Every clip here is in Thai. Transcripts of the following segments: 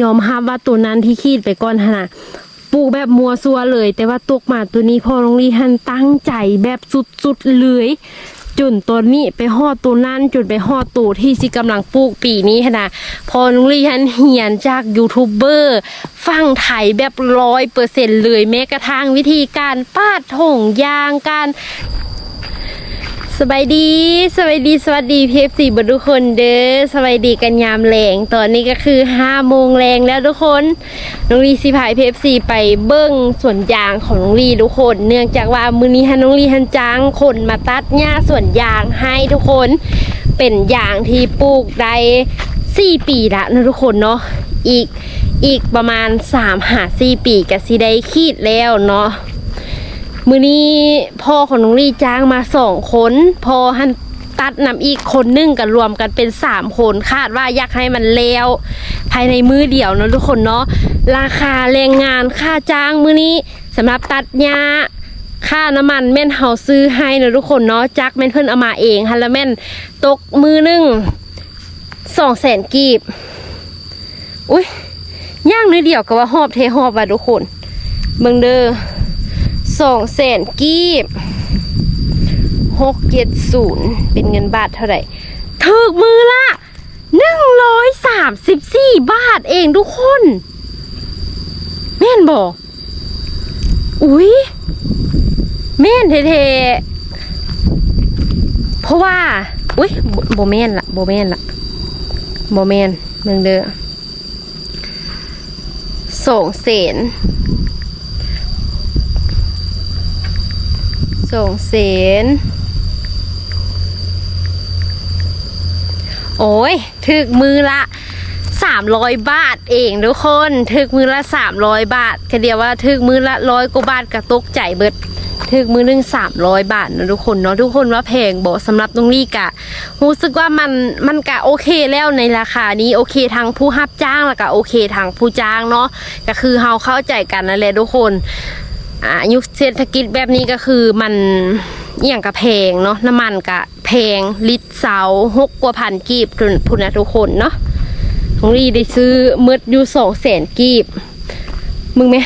ยอมรับว่าตัวนั้นที่ขีดไปก่อนหนะปลูกแบบมัวซัวเลย แต่ว่าตกมาตัวนี้พอโรงเรียนตั้งใจแบบสุดๆเลยจุนตัวนี้ไปห่อตัวนั้นจุนไปห่อตัวที่สิกำลังปลูกปีนี้นนะพอโรงเรียนเหียนจากยูทูบเบอร์ฟังไทยแบบร้อยเปอร์เซ็นเลยแม้กระทั่งวิธีการปาดถงยางการ สบายดีสบายดีสวัสดีพีเอฟซีบทุกคนเด้อสบายดีกันยามแรงตอนนี้ก็คือห้าโมงแรงแล้วทุกคนน้องลีสิพายพีเอฟซีไปเบิ้งสวนยางของน้องลีทุกคน เนื่องจากว่ามือนี้ฮันน้องลีฮันจ้างคนมาตัดหญ้าสวนยางให้ทุกคน เป็นยางที่ปลูกได้สี่ปีละนะทุกคนเนาะอีกอีกประมาณสามหาสี่ปีก็สิได้ขีดแล้วเนาะ มือนี้พ่อของน้องลี่จ้างมาสองคนพอหันตัดนำอีกคนนึงกันรวมกันเป็นสามคนคาดว่าอยากให้มันแล้วภายในมือเดียวเนะทุกคนเนาะราคาแรงงานค่าจ้างมือนี้สำหรับตัดหญ้าค่าน้ำมันแม่นเฮาซื้อให้นะทุกคนเนาะจักแม่นเพิ่นเอามาเองฮันละแม่นตกมือหนึงสองแสนกีบอุ้ยย่างนิดเดียวก็ว่าหอบเทหอบว่ะทุกคนเบิงเด้อ สองแสนกีบหกเจ็ดศูนย์เป็นเงินบาทเท่าไหร่ถึกมือละหนึ่งร้อยสามสิบสี่บาทเองทุกคนแม่นบอกอุ๊ยแม่นเทๆเพราะว่าอุ๊ยโบแม่นละโบแม่นละโบแม่นเมืองเด้อสองแสน ส่งเสนโอ้ยถึกมือละสามร้อยบาทเองทุกคนถึกมือละสามร้อยบาทก็เดียวว่าถึกมือละร้อยกว่าบาทกระตุกใจเบิดถึกมือนึงสามร้อยบาทนะทุกคนเนาะทุกคนว่าแพงบอกสำหรับตรงนี้กะรู้สึกว่ามันมันกะโอเคแล้วในราคานี้โอเคทางผู้รับจ้างแล้วก็โอเคทางผู้จ้างเนาะก็คือเฮาเข้าใจกันนั่นแหละทุกคน อายุคเศรษฐกิจแบบนี้ก็คือมันอย่างกับแพงเนาะน้ำมันกะแพงลิตรเสาหกกว่าพันกีบทุนพุนทุกคนเนาะของรีได้ซื้อมืดอยู่สองแสนกีบ มึงไหม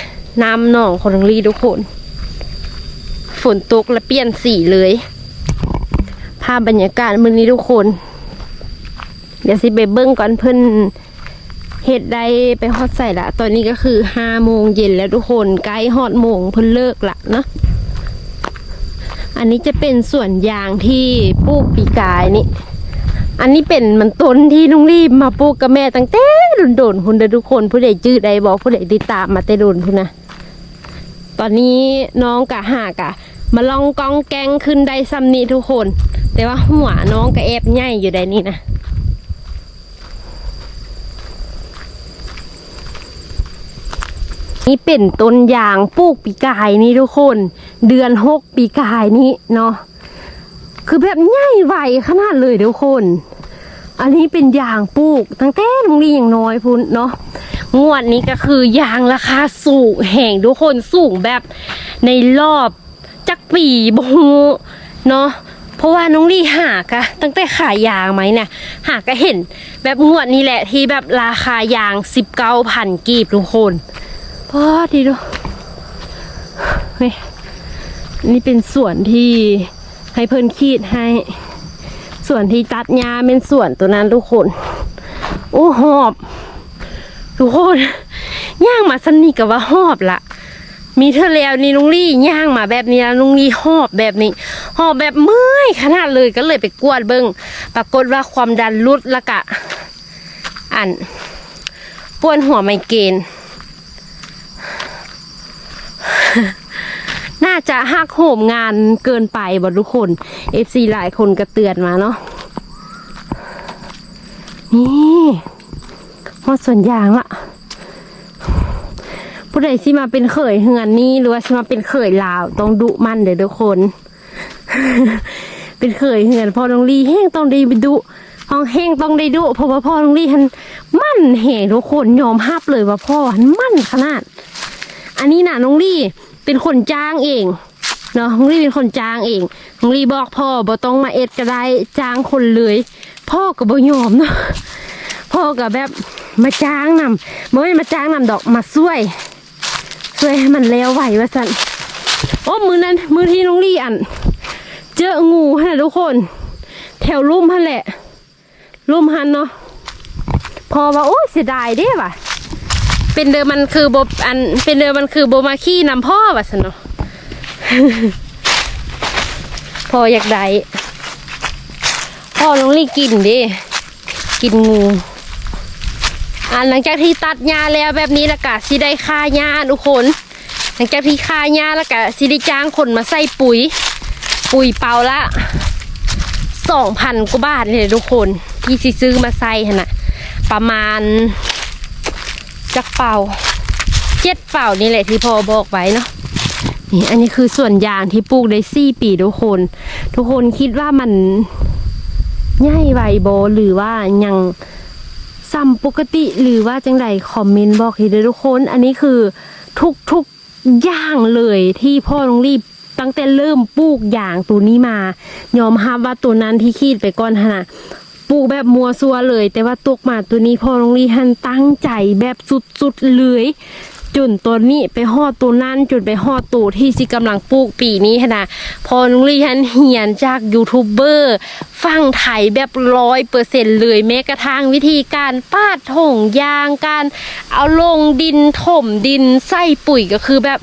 น้ำหนองของของรีทุกคน ฝนตกและเปลี่ยนสีเลย ภาพบรรยากาศมื้อนี้ทุกคน เดี๋ยวสิไปเบิ้งก่อนเพิ่อน เห็ดได้ไปฮอดใส่ละ ตอนนี้ก็คือห้าโมงเย็นแล้วทุกคนใกล้ฮอดโมงเพิ่นเลิกละเนาะอันนี้จะเป็นส่วนยางที่ปลูกปีกายนี่ อันนี้เป็นมันต้นที่ลุงรีบมาปลูกกับแม่ตั้งแต่โดนๆคุณเด้อทุกคน ผู้ใดจื้อใดบอกผู้ใดติดตามมาแต่โดนพุ่นนะตอนนี้น้องกะหากะ มาลองกองแกงขึ้นได้ซ้ำนี้ทุกคน แต่ว่าหัวน้องกะแอบใหญ่อยู่ได้นี่นะ นี่เป็นต้นยางปลูกปีกายนี่ทุกคน เดือนหกปีกายนี้เนาะคือแบบใหญ่ไหวขนาดเลยทุกคน อันนี้เป็นยางปลูกตั้งแต่โรงเรียนอย่างน้อยพุ่นเนาะงวดนี้ก็คือยางราคาสูงแห่งทุกคนสูงแบบในรอบจักปีบูเนาะเพราะว่าน้องลี่หากะตั้งแต่ขายยางไหมเนี่ยหากะเห็นแบบงวดนี้แหละที่แบบราคายางสิบเก้าพันกีบทุกคน พอดีดูเฮ้ยนี่เป็นส่วนที่ให้เพิ่นขีดให้ ส่วนที่ตัดหญ้าเป็นส่วนตัวนั้นทุกคน โอ้หอบ ทุกคนย่างมาสนิทกับว่าหอบละมีเธอแล้วนี่ลุงลี่ย่างมาแบบนี้แล้วลุงลี่หอบแบบนี้ หอบแบบเมื่อยขนาดเลยก็เลยไปกวดเบิงปรากฏว่าความดันลดและกะ อันปวดหัวไมเกรน น่าจะหักโหมงานเกินไปบ่ทุกคน FC หลายคนก็เตือนมาเนาะนี่ฮอดส่วนยางละผู้ใดสิมาเป็นเขยเฮือนนี่หรือว่าสิมาเป็นเขยลาวต้องดุมันเด้อทุกคน เป็นเขยเฮือนพอน้องลีแห้งต้องได้ดุห้องแห้งต้องได้ดุเพราะว่าพ่อน้องลีหันมั่นแห่ทุกคนยอมฮับเลยว่าพ่อหันมั่นขนาด อันนี้น่ะน้องลี่ เป็นคนจ้างเองเนาะน้องลี่เป็นคนจ้างเองน้องลี่บอกพ่อบ่ต้องมาเอ็ดก็ได้จ้างคนเลย พ่อก็บ่ยอมเนาะพ่อกับแบบมาจ้างนำไม่มาจ้างนำดอกมาช่วยช่วยให้มันแล้วไหวว่าสันโอ้มือนั้น มือที่น้องลี่อัน เจองูฮะทุกคน แถวลุ่มฮันแหละลุ่มฮันเนาะพอว่าโอ้ยเสียดายเด้ว่ะ เป็นเดิมมันคือโบอันเป็นเดิมมันคือโบมาขี้นำพ่อว่ะสนเนาะพออยากได้พ่อน้องลี่กินดิกินงูอ่าหลังจากที่ตัดหญ้าแล้วแบบนี้ล้วก็สิได้ค่าหญ้าทุกคน หลังจากที่ค่าหญ้าล้วก็สิได้จ้างคนมาใส่ปุ๋ย ปุ๋ยเปล่าละสองพันกว่าบาทเลยทุกคน ที่สิซื้อมาใส่หั่นะประมาณ จักเป่าเจ็ดเป่านี่แหละที่พ่อบอกไว้เนาะนี่อันนี้คือส่วนยางที่ปลูกได้สี่ปีทุกคน ทุกคนคิดว่ามันง่ายไวโบหรือว่ายังซ้ำปกติหรือว่าจังไดคอมเมนต์บอกให้ด้ทุกคน อันนี้คือทุกทุกอย่างเลยที่พ่อต้องรีบตั้งแต่เริ่มปลูกอย่างตัวนี้มายอมรับว่าตัวนั้นที่คิดไปก่อนหั่นนะ ปลูกแบบมัวซัวเลย แต่ว่าตกมาตัวนี้พ่อต้องรีหันตั้งใจแบบสุดๆเลยจนตัวนี้ไปหอดตัวนั้นจนไปหอดตัวที่สิกำลังปลูกปีนี้นะพอนุลีฮันเหียนจากยูทูบเบอร์ฟังไทยแบบร้อยเปอร์เซ็นต์เลยแม้กระทั่งวิธีการปาดถงยางการ เอาลงดินถมดินใส่ปุ๋ยก็คือแบบ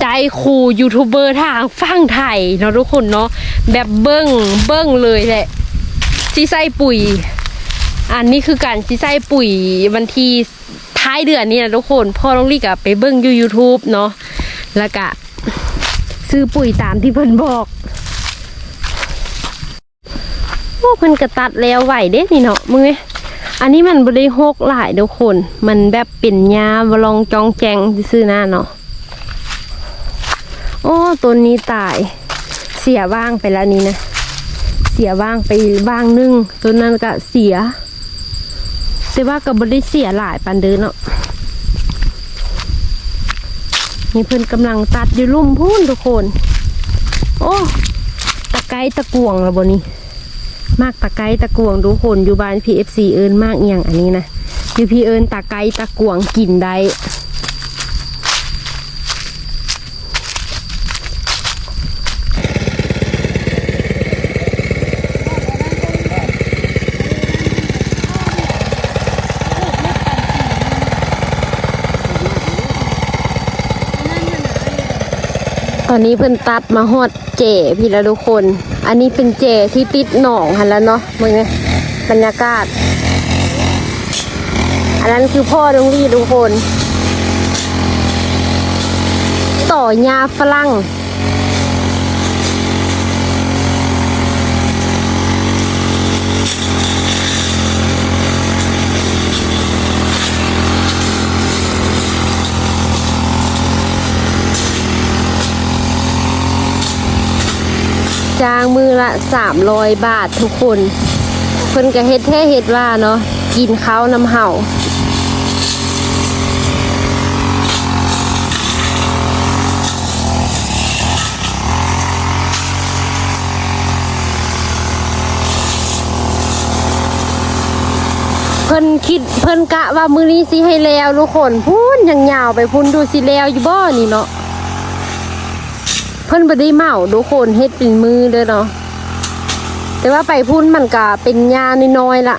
ได้ครูยูทูบเบอร์ทางฟังไทยเนาะทุกคนเนาะแบบเบิ้งเบิ้งเลยแหละ ที่ใส่ปุ๋ย อันนี้คือการที่ใส่ปุ๋ยวันที่ท้ายเดือนนี้นะทุกคนพ่อต้องรีบกับไปเบิ้งยูยูทูบเนาะแล้วก็ซื้อปุ๋ยตามที่เพิ่นบอกโอ้เพิ่นกระตัดแล้วไหวเด้นี่เนาะมึงเนี่ยอันนี้มันบริโภคหลายทุกคน มันแบบเป็นยาบลองจองแจงซื้อหน้าเนาะโอ้ต้นนี้ตายเสียว่างไปแล้วนี้นะ เสียว่างไปว่างนึงตัวนั้นก็เสีย แต่ว่าก็บ่ได้เสียหลายปันเดินเนาะนี่เพิ่อนกำลังตัดอยู่ลุ่มพูนทุกคน โอ้ตะไคร้ตะกวงแล้วบนี่มากตะไคร้ตะกวงทุกคนอยู่บ้าน PFC เอิญมากเอียงอันนี้นะอยู่พี่เอิญตะไคร้ตะกวงกินได้ ตอนนี้เพิ่นตัดมาฮอดเจพี่แล้วทุกคน อันนี้เป็นเจที่ติดหนองหันแล้วเนาะมึงไงบรรยากาศ อันนั้นคือพ่อดงรีทุกคน ต่อยาฝรั่ง จ้างมือละสามร้อยบาททุกคน เพิ่นก็เฮ็ดแท้เฮ็ดว่าเนาะกินข้าวนำเห่าเพิ่นคิดเพิ่นกะว่ามือนี้สิให้แล้วทุกคนพูนยังยาวไปพุ่นดูสิแล้วอยู่บ่นี่เนาะ เพิ่นบ่ได้เมาดูคนเฮ็ดเป็นมือเด้อเนาะแต่ว่าไปพุ่นมันก็เป็นยาน้อยๆล่ะ